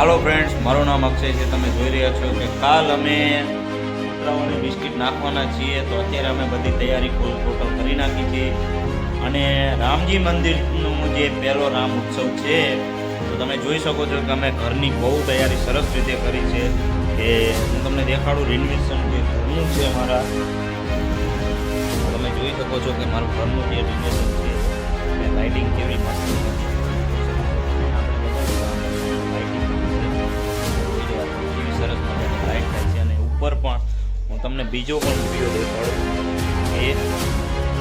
હાલો friends મારું નામ અક્ષય છે. તમે જોઈ રહ્યા છો કે કાલ અમે કૂતરાઓને બિસ્કિટ નાખવાના છીએ. તો અત્યારે અમે બધી તૈયારી ફૂલ ટોટલ કરી નાખી છે. અને રામજી મંદિરનું જે પહેલો રામ ઉત્સવ છે, તો તમે જોઈ શકો છો કે અમે ઘરની બહુ તૈયારી સરસ રીતે કરી છે કે હું તમને દેખાડું રિનોવેશન જે ઘરનું છે અમારા. તમે જોઈ શકો છો કે મારું ઘરનું જે રિનોવેશન છે લાઇટિંગ કેવી મસ્ત બીજો પણ વીડિયો દેખાડું. એ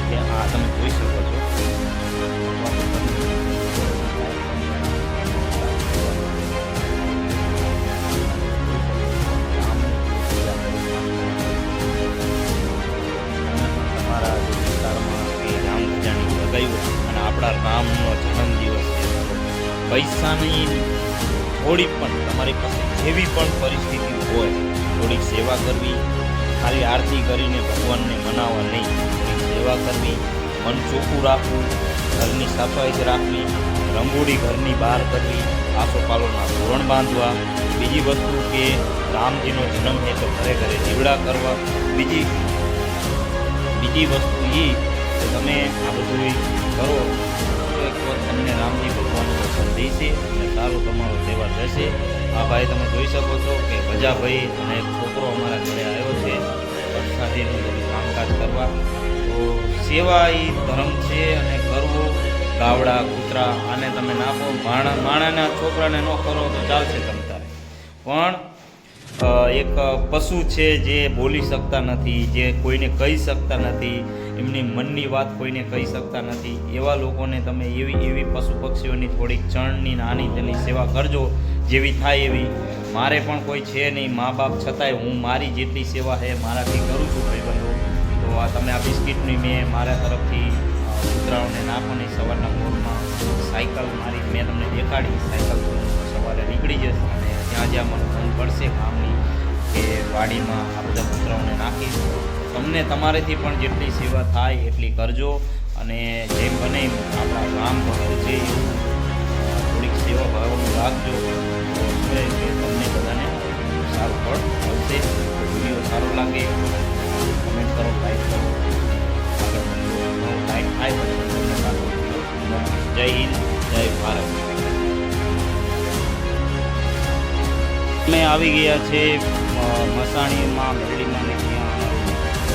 કે આ તમે જોઈ શકો છો. અને આપણા રામનો જન્મદિવસ પૈસાની થોડી પણ તમારી પાસે જેવી પણ પરિસ્થિતિ હોય, થોડીક સેવા કરવી ખાલી આરતી કરીને ભગવાનને મનાવવા નહીં. સેવા કરવી, મન ચોખ્ખું રાખવું, ઘરની સફાઈ રાખવી, રંગોળી ઘરની બહાર કરવી આસોપાલોના ધોરણ બાંધવા, બીજી વસ્તુ કે રામજીનો જન્મ છે તો ઘરે ઘરે જીવડા કરવા, બીજી બીજી વસ્તુ એ કે તમે આ બધું કરો. તો તમને રામજી ભગવાનનો સંદેશ છે અને સારો રહેશે. આ ભાઈ તમે જોઈ શકો છો કે ભજાભાઈ અને એક છોકરો અમારા ઘરે આવ્યો છે. વરસાદીનું બધું કામકાજ કરવા. તો સેવા એ ધર્મ છે અને કરવો. ગાવડા, કૂતરા, આને તમે નાખો માણા, માણાના છોકરાને ન કરો તો ચાલશે તમે તારે. પણ એક પશુ છે જે બોલી શકતા નથી, જે કોઈને કહી શકતા નથી, એમની મનની વાત કોઈને કહી શકતા નથી. એવા લોકોને તમે એવી એવી પશુ પક્ષીઓની થોડીક ચણની નાની તેની સેવા કરજો. જેવી થાય એવી. મારે પણ કોઈ છે નહીં. મા બાપ છતાંય હું મારી જેટલી સેવા છે મારાથી કરું છું ભાઈબંધો. તો આ તમે આ બિસ્કિટની મેં મારા તરફથી કૂતરાઓને નાખવાની સવારના મોડમાં સાયકલ મારી મેં તમને દેખાડી. સાયકલ સવારે નીકળી જશે અને જ્યાં જ્યાં મને ફોન પડશે કામની કે વાડીમાં આ બધા કૂતરાઓને નાખીશ તમને તમારેથી પણ જેટલી સેવા થાય એટલી કરજો. અને જેમ બને આપણા ગામ છે થોડીક સેવા ભાવનું રાખજો. અમે આવી ગયા છે મસાણીમાં મેરડીમાં ને ત્યાં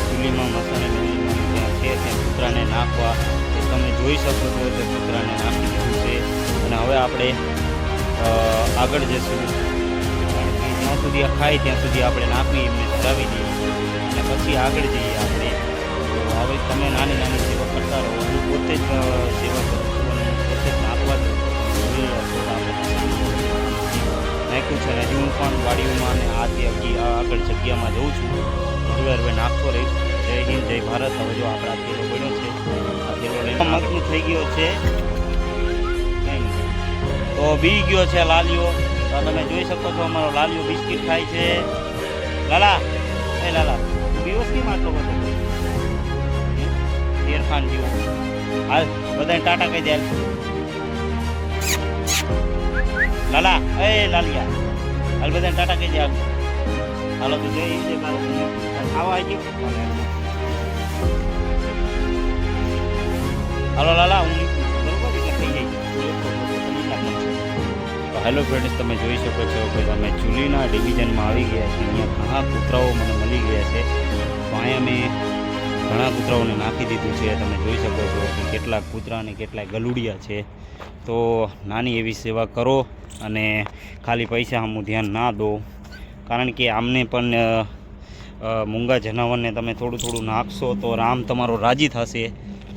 ચૂલીમાં મસાણી મેરડીમાં ત્યાં છે, ત્યાં કૂતરાને નાખવા. તો તમે જોઈ શકો છો કે કૂતરાને નાખી દીધું છે. અને હવે આપણે આગળ જશું. જ્યાં સુધી આ ખાય, ત્યાં સુધી આપણે નાખવી એમને ચડાવી દઈએ. અને પછી આગળ જઈએ આપણે. તો હવે તમે નાની નાની સેવા કરતા રહો. હું પોતે જ સેવા જગ્યામાં જઉં છું. હરવે હરવે નાખતો રહીશ જય હિન્દ જય ભારત. હવે જો આપણા થેલો બન્યો છે આ થેલો લઈને મગનું થઈ ગયો છે. તો બી ગયો છે લાલિયો. તો તમે જોઈ શકો છો અમારો લાલિયો બિસ્કિટ ખાય છે. લાલા એ લાલા દિવસ કેમ આટલો બધો ઇરફાન જેવો. હાલ બધાને ટાટા કહી દે લાલા એ લાલિયા. હાલ બધાને ટાટા કહી દે હાલ, તું જઈ છે આવી ગયું હાલો, લાલા હેલો ફ્રેન્ડ્સ તમે જોઈ શકો છો કે તમે ચૂલીના ડિવિઝનમાં આવી ગયા છે અહીંયા ઘણા કૂતરાઓ મને મળી ગયા છે. તો અહીંયા મેં ઘણા કૂતરાઓને નાખી દીધું છે. તમે જોઈ શકો છો કે કેટલાક કૂતરા અને કેટલાક ગલુડિયા છે. તો નાની એવી સેવા કરો અને ખાલી પૈસા હું ધ્યાન ના દો. કારણ કે આમને પણ મૂંગા જનાવરને તમે થોડું થોડું નાખશો તો રામ તમારો રાજી થશે.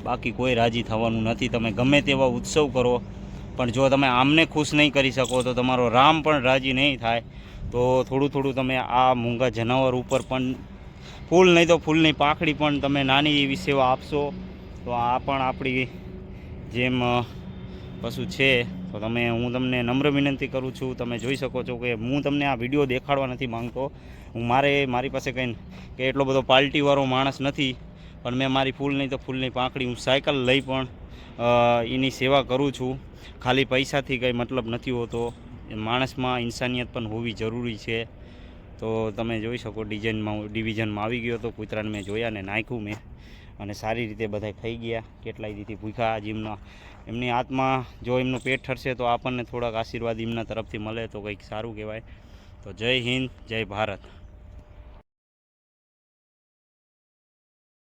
બાકી કોઈ રાજી થવાનું નથી. તમે ગમે તેવા ઉત્સવ કરો, પણ જો તમે આમને ખુશ નહીં કરી શકો તો તમારો રામ પણ રાજી નહીં થાય. તો થોડું થોડું તમે આ મૂંગા જનાવર ઉપર પણ ફૂલ નહીં તો ફૂલની પાખડી પણ તમે નાની એવી સેવા આપશો. તો આ પણ આપણી જેમ પશુ છે. તો તમે, હું તમને નમ્ર વિનંતી કરું છું, તમે જોઈ શકો છો કે હું તમને આ વીડિયો દેખાડવા નથી માંગતો. હું મારે, મારી પાસે કંઈ કે એટલો બધો પાર્ટીવાળો માણસ નથી, પણ મેં મારી ફૂલ નહીં તો ફૂલની પાંખડી હું સાયકલ લઈ પણ એની સેવા કરું છું. ખાલી પૈસાથી કંઈ મતલબ નથી હોતો. માણસમાં ઇન્સાનિયત પણ હોવી જરૂરી છે. તો તમે જોઈ શકો, ડિઝાઇનમાં ડિવિઝનમાં આવી ગયો તો કૂતરાને મેં જોયા ને નાખ્યું મેં. અને સારી રીતે બધા ખાઈ ગયા. કેટલાય દીથી ભૂખા જીમના એમની આત્મા જો એમનું પેટ ઠરશે તો આપણને થોડાક આશીર્વાદ એમના તરફથી મળે તો કંઈક સારું કહેવાય. તો જય હિન્દ, જય ભારત.